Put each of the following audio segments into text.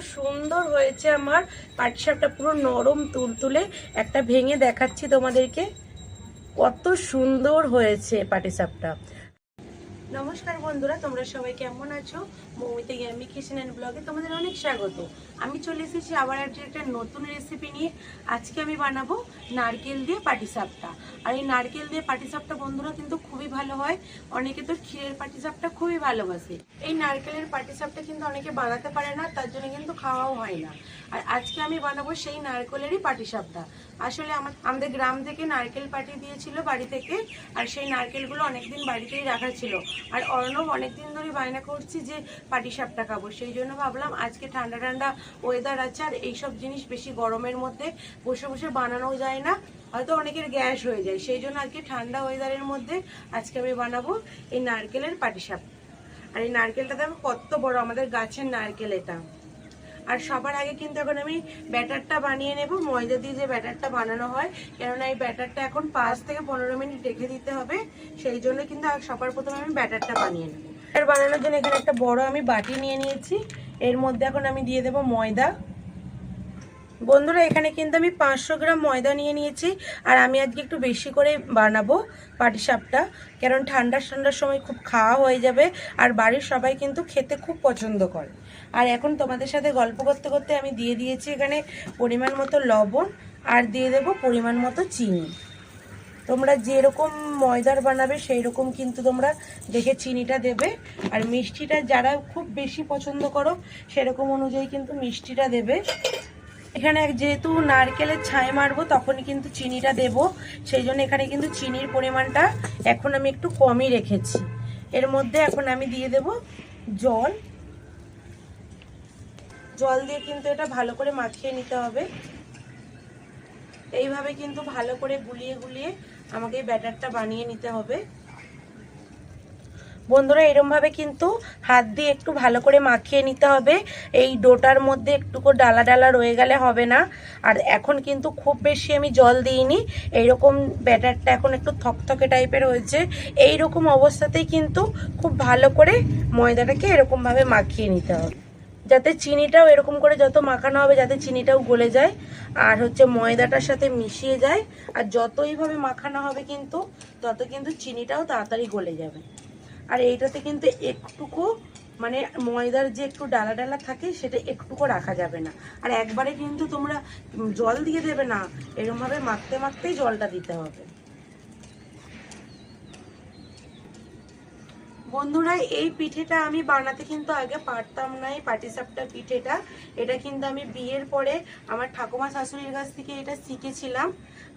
সুন্দর হয়েছে আমার। পাটিসাপটা পুরো নরম, তুলতুলে একটা ভেঙে দেখাচ্ছি তোমাদেরকে। কত সুন্দর হয়েছে পাটিসাপটা নমস্কার বন্ধুরা, তোমরা সবাই কেমন আছো? মৌমিতে গ্যামি কিচেন অ্যান্ড ব্লগে তোমাদের অনেক স্বাগত। আমি চলে এসেছি আবার একটা নতুন রেসিপি নিয়ে। আজকে আমি বানাবো নারকেল দিয়ে পাটিসাপটা। আর এই নারকেল দিয়ে পাটিসাপটা বন্ধুরা কিন্তু খুবই ভালো হয়। অনেকে তো ক্ষীরের পাটিসাপটা খুবই ভালোবাসে। এই নারকেলের পাটিসাপটা কিন্তু অনেকে বানাতে পারে না, তার জন্য কিন্তু খাওয়াও হয় না। আর আজকে আমি বানাবো সেই নারকেলেরই পাটিসাপটা। আসলে আমার আমাদের গ্রাম থেকে নারকেল পাঠিয়ে দিয়েছিল বাড়ি থেকে, আর সেই নারকেলগুলো অনেকদিন বাড়িতেই রাখা ছিল। আর অর্ণব অনেকদিন ধরে বায়না করছি যে পাটিসাপটা খাব। সেই জন্য ভাবলাম আজকে ঠান্ডা ঠান্ডা ওয়েদার আছে আর এইসব জিনিস বেশি গরমের মধ্যে বসে বসে বানানো যায় না। হয়তো অনেকের গ্যাস হয়ে যায়। সেই জন্য আজকে ঠান্ডা ওয়েদারের মধ্যে আজকে আমি বানাবো এই নারকেলের পাটিসাপটা আর এই নারকেলটাতে আমি কত বড় আমাদের গাছের নারকেল এটা। আর সবার আগে কিন্তু এখন আমি ব্যাটারটা বানিয়ে নেব, ময়দা দিয়ে যে ব্যাটারটা বানানো হয়। কেননা এই ব্যাটারটা এখন পাঁচ থেকে পনেরো মিনিট রেখে দিতে হবে, সেই জন্য কিন্তু সবার প্রথমে আমি ব্যাটারটা বানিয়ে নেব। ব্যাটার বানানোর জন্য এখানে একটা বড় আমি বাটি নিয়ে নিয়েছি, এর মধ্যে এখন আমি দিয়ে দেব ময়দা। বন্ধুরা, এখানে কিন্তু আমি পাঁচশো গ্রাম ময়দা নিয়ে নিয়েছি, আর আমি আজকে একটু বেশি করে বানাবো পাটিসাপটা কারণ ঠান্ডার ঠান্ডার সময় খুব খাওয়া হয়ে যাবে, আর বাড়ির সবাই কিন্তু খেতে খুব পছন্দ করে। আর এখন তোমাদের সাথে গল্প করতে করতে আমি দিয়ে দিয়েছি এখানে পরিমাণ মতো লবণ আর দিয়ে দেবো পরিমাণ মতো চিনি। তোমরা যেরকম ময়দার বানাবে সেই রকম কিন্তু তোমরা দেখে চিনিটা দেবে। আর মিষ্টিটা যারা খুব বেশি পছন্দ করো, সেরকম অনুযায়ী কিন্তু মিষ্টিটা দেবে। এখানে যেহেতু নারকেলের ছাই মারবো, তখনই কিন্তু চিনিটা দেব। সেই জন্য এখানে কিন্তু চিনির পরিমাণটা এখন আমি একটু কমই রেখেছি। এর মধ্যে এখন আমি দিয়ে দেব জল। জল দিয়ে কিন্তু এটা ভালো করে মাখিয়ে নিতে হবে। এইভাবে কিন্তু ভালো করে গুলিয়ে গুলিয়ে আমাকে এই ব্যাটারটা বানিয়ে নিতে হবে। বন্ধুরা, এরমভাবে কিন্তু হাত দিয়ে একটু ভালো করে মাখিয়ে নিতে হবে। এই ডোটার মধ্যে একটুকু ডালা ডালা রয়ে গেলে হবে না। আর এখন কিন্তু খুব বেশি আমি জল দিইনি। এইরকম ব্যাটারটা এখন একটু থকথকে টাইপের হয়েছে। এই রকম অবস্থাতেই কিন্তু খুব ভালো করে ময়দাটাকে এরকমভাবে মাখিয়ে নিতে হবে। যাতে চিনিটাও এরকম করে যত মাখানো হবে যাতে চিনিটাও গলে যায়, আর হচ্ছে ময়দাটার সাথে মিশিয়ে যায়, আর যত এইভাবে মাখানো হবে কিন্তু, তত কিন্তু চিনিটাও তাড়াতাড়ি গলে যাবে। আর এইটাতে কিন্তু একটুকু মানে ময়দার যে একটু ডালা ডালা থাকে সেটা একটুকু রাখা যাবে না। আর একবারে কিন্তু তোমরা জল দিয়ে দেবে না এরকমভাবে মাখতে মাখতেই জলটা দিতে হবে। বন্ধুরা, এই পিঠেটা আমি বানাতে কিন্তু আগে পারতাম না, এই পাটিসাপটা পিঠেটা। এটা কিন্তু আমি বিয়ের পরে আমার ঠাকুমা শাশুড়ির কাছ থেকে এটা শিখেছিলাম।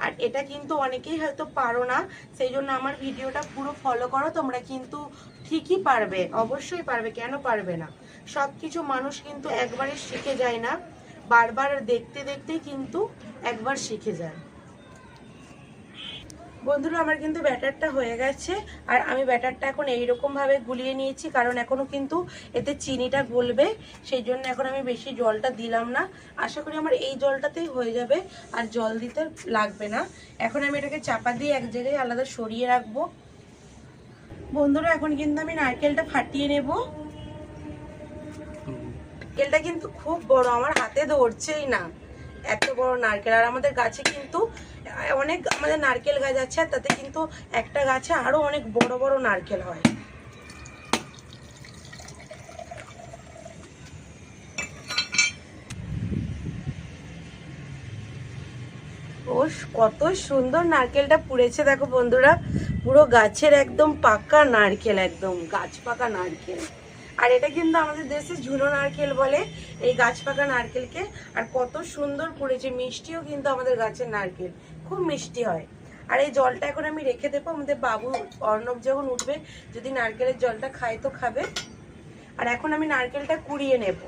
আর এটা কিন্তু অনেকেই হয়তো পারো না, সেই জন্য আমার ভিডিওটা পুরো ফলো করো, তোমরা কিন্তু ঠিকই পারবে, অবশ্যই পারবে, কেন পারবে না? সব কিছু মানুষ কিন্তু একবারে শিখে যায় না, বারবার দেখতে দেখতে কিন্তু একবার শিখে যায়। বন্ধুরা, আমার কিন্তু ব্যাটারটা হয়ে গেছে। আর আমি ব্যাটারটা এখন এইরকম ভাবে গুলিয়ে নিয়েছি, কারণ এখনও কিন্তু এতে চিনিটা গলবে। সেই জন্য এখন আমি বেশি জলটা দিলাম না। আশা করি আমার এই জলটাতেই হয়ে যাবে, আর জল দিতে লাগবে না। এখন আমি এটাকে চাপা দিয়ে এক জায়গায় আলাদা সরিয়ে রাখব। বন্ধুরা, এখন কিন্তু আমি নারকেলটা ফাটিয়ে নেব। নারকেলটা কিন্তু খুব বড়, আমার হাতে ধরছেই না। এত বড় নারকেল। আর আমাদের গাছে কিন্তু অনেক আমাদের নারকেল গাছ আছে, আর তাতে কিন্তু একটা গাছে আরও অনেক বড় বড় নারকেল হয়। ও কত সুন্দর নারকেলটা পুড়েছে দেখো বন্ধুরা। পুরো গাছের একদম পাকা নারকেল, একদম গাছ পাকা নারকেল। আর এটা কিন্তু আমাদের দেশে ঝুনো নারকেল বলে, এই গাছ পাকা নারকেলকে। আর কত সুন্দর পুড়েছে, মিষ্টিও কিন্তু আমাদের গাছের নারকেল। খুব মিষ্টি হয়। আর এই জলটা এখন আমি রেখে দেবো। আমাদের বাবু অর্ণব যখন উঠবে, যদি নারকেলের জলটা খায় তো খাবে। আর এখন আমি নারকেলটা কুড়িয়ে নেব।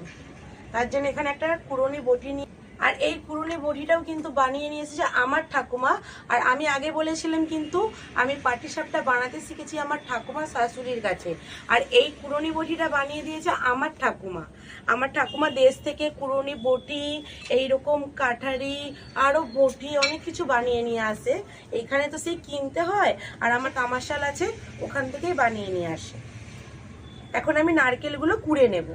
তার জন্য এখানে একটা কুড়োনি বটি নিয়ে আর এই কুড়নি বটিটাও কিন্তু বানিয়ে নিয়ে এসেছে আমার ঠাকুমা। আর আমি আগে বলেছিলাম কিন্তু আমি পাটিসাপটা বানাতে শিখেছি আমার ঠাকুমা শাশুড়ির কাছে। আর এই কুড়নি বটিটা বানিয়ে দিয়েছে আমার ঠাকুমা। আমার ঠাকুমা দেশ থেকে কুড়নি বটি, এইরকম কাঠারি আরও বটি, অনেক কিছু বানিয়ে নিয়ে আসে। এখানে তো সেই কিনতে হয়, আর আমার কামাশাল আছে, ওখান থেকেই বানিয়ে নিয়ে আসে। এখন আমি নারকেলগুলো কুড়ে নেব।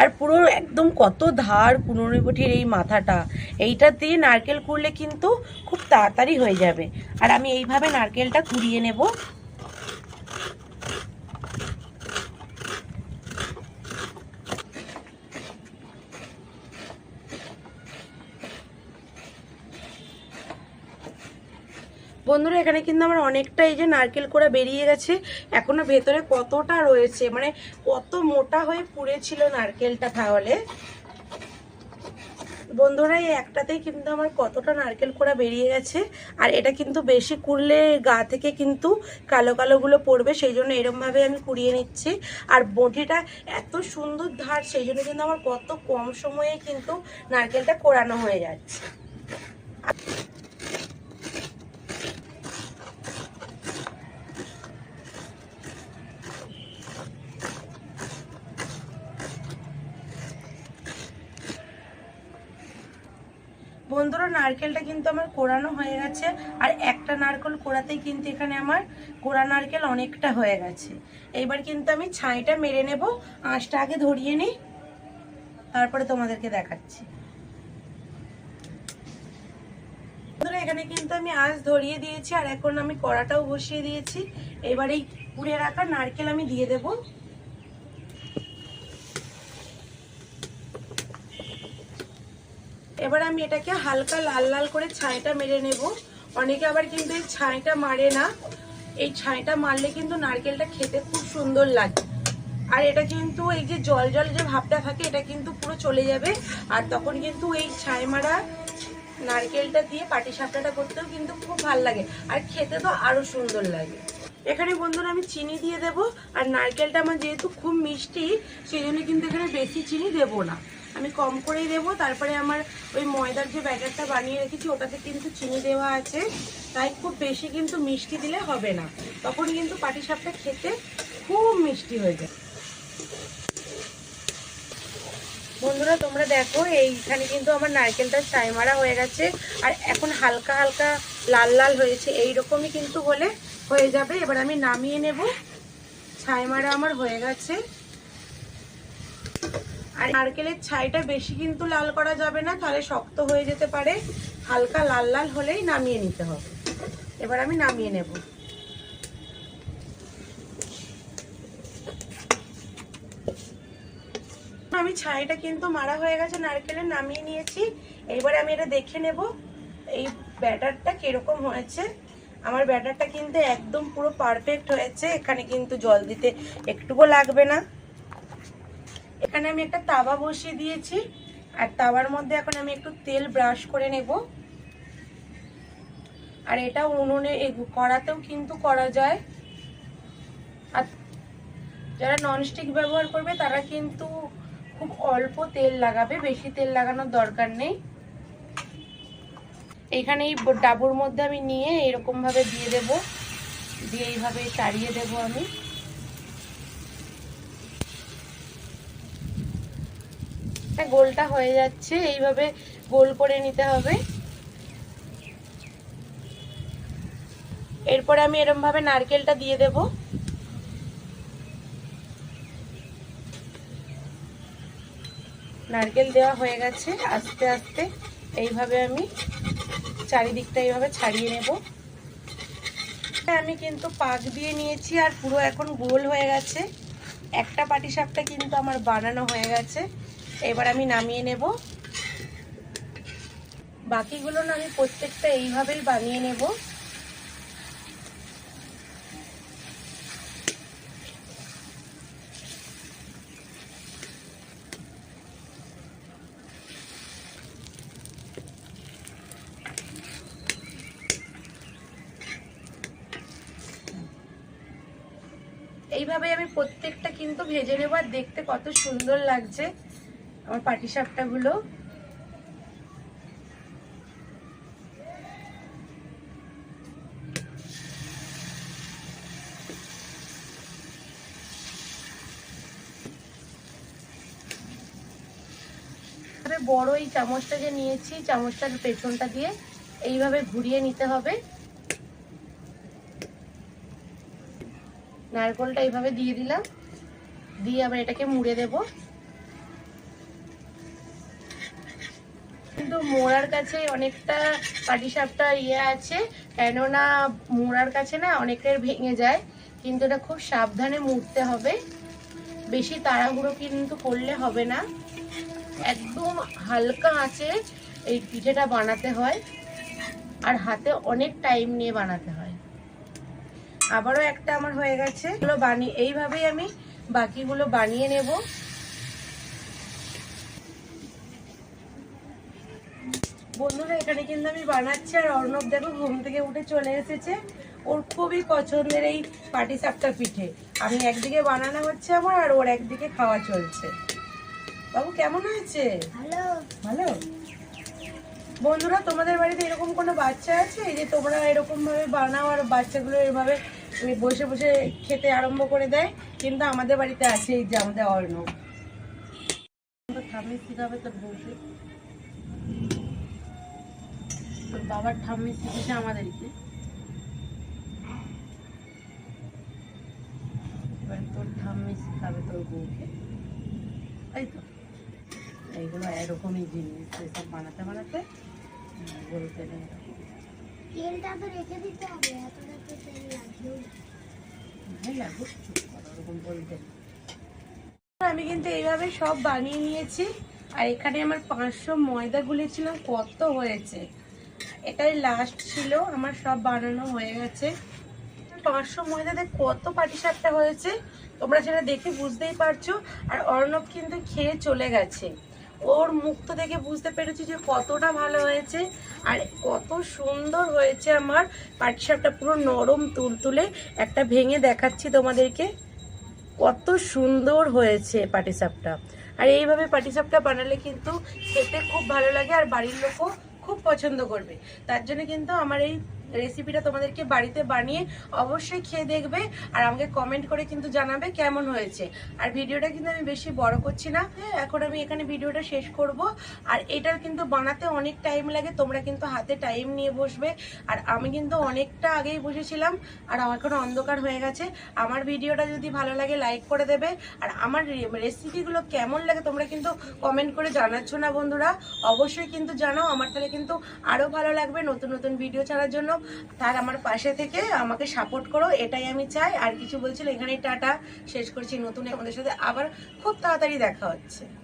আর পুরো একদম কত ধার পুনরিবটির এই মাথাটা, এইটা দিয়ে নারকেল কুড়লে কিন্তু খুব তাড়াতাড়ি হয়ে যাবে। আর আমি এইভাবে নারকেলটা কুড়িয়ে নেব। বন্ধুরা, এখানে কিন্তু আমার অনেকটা এই যে নারকেল কোড়া বেরিয়ে গেছে। এখনও ভেতরে কতটা রয়েছে? মানে কত মোটা হয়ে পুড়েছিল নারকেলটা তাহলে? বন্ধুরা, এই একটাতেই কিন্তু আমার কতটা নারকেল কোড়া বেরিয়ে গেছে। আর এটা কিন্তু বেশি কুড়লে গা থেকে কিন্তু কালো কালোগুলো পড়বে, সেই জন্য এরমভাবে আমি কুড়িয়ে নিচ্ছি। আর বটিটা এত সুন্দর ধার, সেই জন্য কিন্তু আমার কত কম সময়ে কিন্তু নারকেলটা কোড়ানো হয়ে যাচ্ছে। বন্ধুরা, নারকেলটা কিন্তু আমার কোরানো হয়ে গেছে। আর একটা নারকেল কোড়াতেই কিন্তু এখানে আমার কোড়া নারকেল অনেকটা হয়ে গেছে। এইবার কিন্তু আমি ছাইটা মেরে নেব। আঁশটা আগে ধরিয়ে নিই। তারপরে তোমাদেরকে দেখাচ্ছি। এখানে কিন্তু আমি আঁশ ধরিয়ে দিয়েছি, আর এখন আমি কড়াটাও বসিয়ে দিয়েছি। এবার এই পুড়ে রাখা নারকেল আমি দিয়ে দেবো। এবার আমি এটাকে হালকা লাল লাল করে ছাইটা মেরে নেব। অনেকে আবার কিন্তু এই ছাইটা মারে না। এই ছাইটা মারলে কিন্তু নারকেলটা খেতে খুব সুন্দর লাগে। আর এটা কিন্তু এই যে জল জল যে ভাবটা থাকে, এটা কিন্তু পুরো চলে যাবে। আর তখন কিন্তু এই ছাই মারা নারকেলটা দিয়ে পাটি সাপটাটা করতেও কিন্তু খুব ভালো লাগে। আর খেতে তো আরও সুন্দর লাগে। এখানে বন্ধুরা আমি চিনি দিয়ে দেব। আর নারকেলটা আমার যেহেতু খুব মিষ্টি, সেই জন্য কিন্তু এখানে বেশি চিনি দেব না। আমি কম করেই দেব। তারপরে আমার ওই ময়দার যে ব্যাটারটা বানিয়ে রেখেছি, ওটাতে কিন্তু চিনি দেওয়া আছে। তাই খুব বেশি কিন্তু মিষ্টি দিলে হবে না। তখন কিন্তু পাটিসাপটা খেতে খুব মিষ্টি হয়ে যায়। বন্ধুরা, তোমরা দেখো, এইখানে কিন্তু আমার নারকেলটা ছাই মারা হয়ে গেছে। আর এখন হালকা হালকা লাল লাল হয়েছে। এই রকমই কিন্তু হলে হয়ে যাবে। এবার আমি নামিয়ে নেব। ছাই মারা আমার হয়ে গেছে। আর নারকেলের ছাইটা বেশি কিন্তু লাল করা যাবে না, তাহলে শক্ত হয়ে যেতে পারে। হালকা লাল লাল হলেই নামিয়ে নিতে হবে। এবার আমি নামিয়ে নেব। আমি ছাইটা কিন্তু মারা হয়ে গেছে নারকেলের নামিয়ে নিয়েছি। এইবারে আমি এটা দেখে নেব, এই ব্যাটারটা কীরকম হয়েছে। আমার ব্যাটারটা কিন্তু একদম পুরো পারফেক্ট হয়েছে, এখানে কিন্তু জল দিতে একটুকু লাগবে না। এখানে আমি একটা তাওয়া বসিয়ে দিয়েছি। আর তাওয়ার মধ্যে এখন আমি একটু তেল ব্রাশ করে নেব। আর এটা উনুনে কড়াতেও কিন্তু করা যায়। আর যারা ননস্টিক ব্যবহার করবে, তারা কিন্তু খুব অল্প তেল লাগাবে, বেশি তেল লাগানোর দরকার নেই। এখানে এই ডাবুর মধ্যে আমি নিয়ে এরকমভাবে দিয়ে দেব। দিয়ে এইভাবে চাড়িয়ে দেব আমি। গোলটা হয়ে যাচ্ছে, এইভাবে গোল করে নিতে হবে। এরপরে আমি এরম ভাবে নারকেলটা দিয়ে দেব। নারকেল দেওয়া হয়ে গেছে, আস্তে আস্তে এইভাবে আমি চারিদিকটা এইভাবে ছাড়িয়ে নেব। আমি কিন্তু পাক দিয়ে নিয়েছি আর পুরো এখন গোল হয়ে গেছে। একটা পাটিসাপটা কিন্তু আমার বানানো হয়ে গেছে। এবার আমি নামিয়ে নেব। বাকিগুলো না আমি প্রত্যেকটা এইভাবেই বানিয়ে নেব। এইভাবে আমি প্রত্যেকটা কিন্তু ভেজে নেব আর দেখতে কত সুন্দর লাগছে। আমার পাটি সাপটাগুলো বড় এই চামচটা যে নিয়েছি, চামচটার পেছনটা দিয়ে এইভাবে ঘুরিয়ে নিতে হবে। নারকলটা এইভাবে দিয়ে দিলাম। দিয়ে আবার এটাকে মুড়ে দেবো। কিন্তু মোড়ার কাছে অনেকটা পাটিসাপটা ইয়ে আছে, কেননা মোড়ার কাছে না অনেকটাই ভেঙে যায়, কিন্তু এটা খুব সাবধানে মুড়তে হবে। বেশি তাড়াহুড়ো কিন্তু করলে হবে না। একদম হালকা আছে এই পিঠেটা বানাতে হয়, আর হাতে অনেক টাইম নিয়ে বানাতে হয়। আবারও একটা আমার হয়ে গেছে। বানিয়ে এইভাবেই আমি বাকিগুলো বানিয়ে নেব। বন্ধুরা এখানে কিন্তু আমি বানাচ্ছি আর অর্ণব দেখো ঘুম থেকে উঠে চলে এসেছে। ওর খুবই পছন্দের এই পাটি সাপটা পিঠে। আমি একদিকে বানানো হচ্ছে আমার আর ওর একদিকে খাওয়া চলছে। বাবু কেমন হয়েছে? ভালো। বন্ধুরা তোমাদের বাড়িতে এরকম কোনো বাচ্চা আছে? যে তোমরা এরকম ভাবে বানাও আর বাচ্চাগুলো এভাবে বসে বসে খেতে আরম্ভ করে দেয় কিন্তু আমাদের বাড়িতে আছে এই যে আমাদের অর্ণব। ঠাম্মি শিখাবে তোর বউকে। তোর বাবার ঠাম্মি শিখেছে আমাদেরকে। এবার তোর ঠাম্মি শিখাবে তোর বউকে। তাই তো। এইগুলো এরকমই জিনিস এসব বানাতে বানাতে উম, বলতে নেই তেলটা তো রেখে দিতে হবে এতটা তো তেল লাগবেও ভালো লাগবে ওরকম বলতে নেই। আমি কিন্তু এইভাবে সব বানিয়ে নিয়েছি আর এখানে আমার পাঁচশো ময়দা গুলেছিলাম কত হয়েছে। এটাই লাস্ট ছিল, আমার সব বানানো হয়ে গেছে। পাঁচশো ময়দাতে কত পাটিসাপটা হয়েছে, তোমরা সেটা দেখে বুঝতেই পারছ। আর অর্ণব কিন্তু খেয়ে চলে গেছে। ওর মুখ তো দেখে বুঝতে পেরেছি যে কতটা ভালো হয়েছে, আর কত সুন্দর হয়েছে আমার পাটিসাপটা পুরো নরম তুলতুলে একটা ভেঙে দেখাচ্ছি তোমাদেরকে। কত সুন্দর হয়েছে পাটিসাপটা। আর এইভাবে পাটিসাপটা বানালে কিন্তু খেতে খুব ভালো লাগে, আর বাড়ির লোকও খুব পছন্দ করবে। তার জন্য কিন্তু আমার এই রেসিপিটা তোমাদেরকে বাড়িতে বানিয়ে অবশ্যই খেয়ে দেখবে আর আমাকে কমেন্ট করে কিন্তু জানাবে কেমন হয়েছে। আর ভিডিওটা কিন্তু আমি বেশি বড় করছি না হ্যাঁ এখন আমি এখানে ভিডিওটা শেষ করব। আর এটার কিন্তু বানাতে অনেক টাইম লাগে, তোমরা কিন্তু হাতে টাইম নিয়ে বসবে। আর আমি কিন্তু অনেকটা আগেই বসেছিলাম, আর আমার এখন অন্ধকার হয়ে গেছে। আমার ভিডিওটা যদি ভালো লাগে লাইক করে দেবে। আর আমার রেসিপিগুলো কেমন লাগে তোমরা কিন্তু কমেন্ট করে জানাচ্ছ না বন্ধুরা। অবশ্যই কিন্তু জানাও, আমার তাহলে কিন্তু আরও ভালো লাগবে নতুন নতুন ভিডিও ছাড়ার জন্য। তার আমার পাশে থেকে আমাকে সাপোর্ট করো, এটাই আমি চাই। আর কিছু বলছিল, এখানেই টাটা, শেষ করছি, নতুন আমাদের সাথে আবার খুব তাড়াতাড়ি দেখা হচ্ছে।